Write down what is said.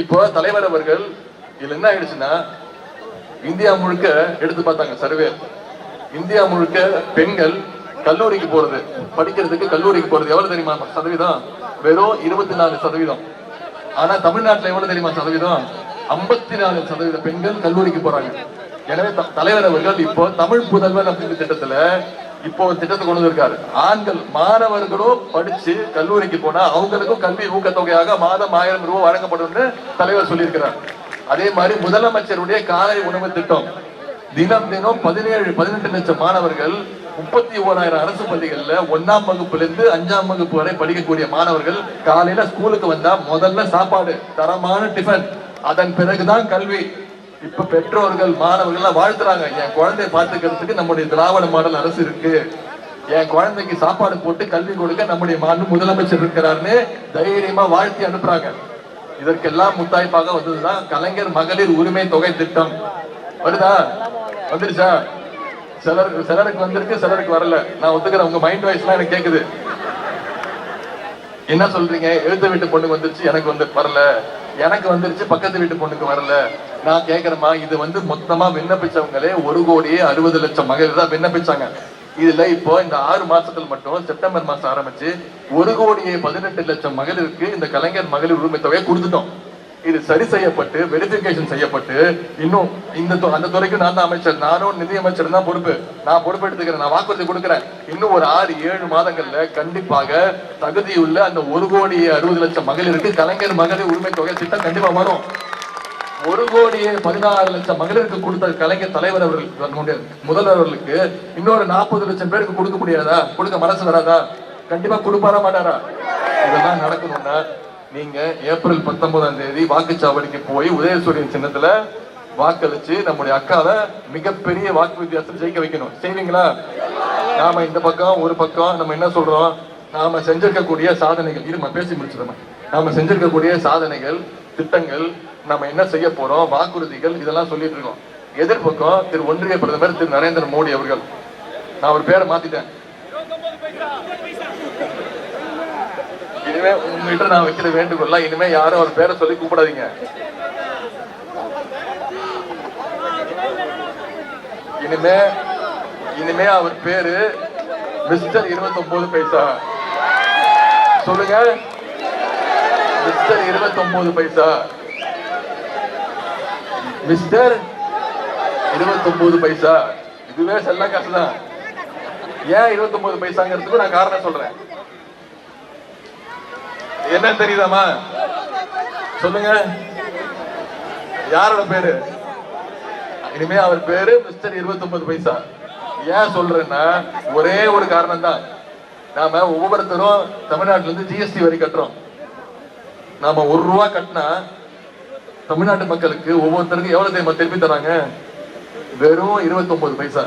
இப்போ தலைவர் அவர்கள் இதுல என்ன ஆயிடுச்சுன்னா இந்தியா முழுக்க எடுத்து பார்த்தாங்க சர்வே இந்தியா முழுக்க பெண்கள் கல்லூரிக்கு போறது படிக்கிறதுக்கு கல்லூரிக்கு போறது எவ்வளவு தெரியுமா? சதவீதம். வெறும் இருபத்தி நாலு சதவீதம். ஆனா தமிழ்நாட்டுல எவ்வளவு தெரியுமா சதவீதம்? ஐம்பத்தி நாலு சதவீத பெண்கள் கல்லூரிக்கு போறாங்க. எனவே தலைவர் அவர்கள் இப்போ தமிழ் புதல்வன் அப்படிங்கிற திட்டத்துல இப்போ ஒரு திட்டத்தை கொண்டு வந்திருக்காரு. ஆண்கள் மாணவர்களும் படிச்சு கல்லூரிக்கு போனா அவங்களுக்கும் கல்வி ஊக்கத்தொகையாக மாதம் ஆயிரம் ரூபாய் வழங்கப்படும்னு தலைவர் சொல்லியிருக்கிறார். அதே மாதிரி முதலமைச்சருடைய காலை உணவு திட்டம். தினம் தினம் பதினேழு பதினெட்டு லட்சம் மாணவர்கள் முப்பத்தி ஓராயிரம் அரசு பள்ளிகள்ல ஒன்னாம் வகுப்புல இருந்து அஞ்சாம் வகுப்பு வரை படிக்கக்கூடிய மாணவர்கள் காலையில ஸ்கூலுக்கு வந்தா முதல்ல சாப்பாடு தரமான டிஃபன் அதன் பிறகுதான் கல்வி. இப்ப பெற்றோர்கள் மாணவர்கள்லாம் வாழ்த்துறாங்க. என் குழந்தைய பாத்துக்கிறதுக்கு நம்முடைய திராவிட மாடல் அரசு இருக்கு. என் குழந்தைக்கு சாப்பாடு போட்டு கல்வி கொடுக்க நம்முடைய மாண்பு முதலமைச்சர் இருக்கிறாருன்னு தைரியமா வாழ்த்தி அனுப்புறாங்க. இதற்கெல்லாம் முத்தாய்ப்பாக வந்ததுதான் கலைஞர் மகளிர் உரிமை தொகை திட்டம். வருதா? வந்துருச்சா? சிலருக்கு சிலருக்கு வந்திருக்கு சிலருக்கு வரல. நான் ஒத்துக்கிறேன். உங்க மைண்ட் வாய்ஸ்லாம் எனக்கு கேக்குது. என்ன சொல்றீங்க? எழுத்த வீட்டு பொண்ணுக்கு வந்துருச்சு எனக்கு வந்து வரல. எனக்கு வந்துருச்சு பக்கத்து வீட்டு பொண்ணுக்கு வரல. நான் கேக்குறேமா இது வந்து மொத்தமா விண்ணப்பிச்சவங்களே ஒரு கோடியே அறுபது லட்சம் மகளிர் தான் விண்ணப்பிச்சாங்க. இதுல இப்போ இந்த ஆறு மாசத்துல மட்டும் செப்டம்பர் மாசம் ஆரம்பிச்சு ஒரு கோடியே பதினெட்டு லட்சம் மகளிருக்கு இந்த கலைஞர் மகளிர் உரிமை தொகையை கொடுத்துட்டோம். இது சரி செய்யப்பட்டு வெரிஃபிகேஷன் செய்யப்பட்டு இன்னும் இந்த அந்த துறைக்கு நான் தான் அமைச்சர் நானும் நிதி அமைச்சர் தான் பொறுப்பு. நான் பொறுப்பு எடுத்துக்கிறேன் நான் வாக்குறுதி கொடுக்குறேன். இன்னும் ஒரு ஆறு ஏழு மாதங்கள்ல கண்டிப்பாக தகுதியுள்ள அந்த ஒரு கோடி அறுபது லட்சம் மகளிருக்கு கலைஞர் மகளிர் உரிமை தொகை திட்டம் கண்டிப்பா வரும். ஒரு கோடியே பதினாறு லட்சம் மகளிருக்கு கொடுத்த கலைஞர் தலைவர் அவர்களுக்கு முதல்வர்களுக்கு முதல்வர் அவர்களுக்கு இன்னொரு நாற்பது லட்சம் பேருக்கு கொடுக்க முடியாதா? கொடுக்க மனசு வராதா? கண்டிப்பா கொடுப்பாரா மாட்டாரா? இதெல்லாம் நடக்கணும்னா நீங்க ஏப்ரல் பத்தொன்பதாம் தேதி வாக்குச்சாவடிக்கு போய் உதயசூரியன் சின்னத்துல வாக்களிச்சு நம்முடைய அக்காவை மிகப்பெரிய வாக்கு வித்தியாசம் ஜெயிக்க வைக்கணும். செய்வீங்களா? நாம இந்த பக்கம் ஒரு பக்கம் நம்ம என்ன சொல்றோம்? நாம செஞ்சிருக்கக்கூடிய சாதனைகள். இருமா பேசி முடிச்சிடமா நாம செஞ்சிருக்கக்கூடிய சாதனைகள் திட்டங்கள் நம்ம என்ன செய்ய போறோம் வாக்குறுதிகள் இதெல்லாம் சொல்லிட்டு இருக்கோம். எதிர்பக்கம் திரு ஒன்றிய பிரதமர் திரு நரேந்திர மோடி அவர்கள். நான் அவர் பேரை மாத்திட்டேன். இனிமே உங்ககிட்ட நான் வைக்கிற வேண்டுகோள் இனிமே யாரும் அவர் பேரை சொல்லி கூப்பிடாதீங்க. இனிமே இனிமே அவர் பேரு மிஸ்டர் 29 பைசா. சொல்லுங்க. மிஸ்டர் 29 பைசா. மிஸ்டர் 29 பைசா. இதுவே செல்ல காசு தான் ஏன் 29 பைசாங்கிறதுக்கு நான் காரணம் சொல்றேன். என்ன தெரியுதாமா சொல்லுங்க. யாரோட பேரு? இனிமே அவர் பேரு மிஸ்டர் 29 பைசா. ஏன் சொல்றேன்னா ஒரே ஒரு காரணம் தான் நாம ஒவ்வொருத்தரும் தமிழ்நாட்டுல இருந்து ஜிஎஸ்டி வரி கட்டுறோம். நாம ஒரு ரூபா கட்டினா தமிழ்நாட்டு மக்களுக்கு ஒவ்வொருத்தருக்கும் எவ்வளவு தெரியுமா திருப்பி தராங்க? வெறும் 29 பைசா.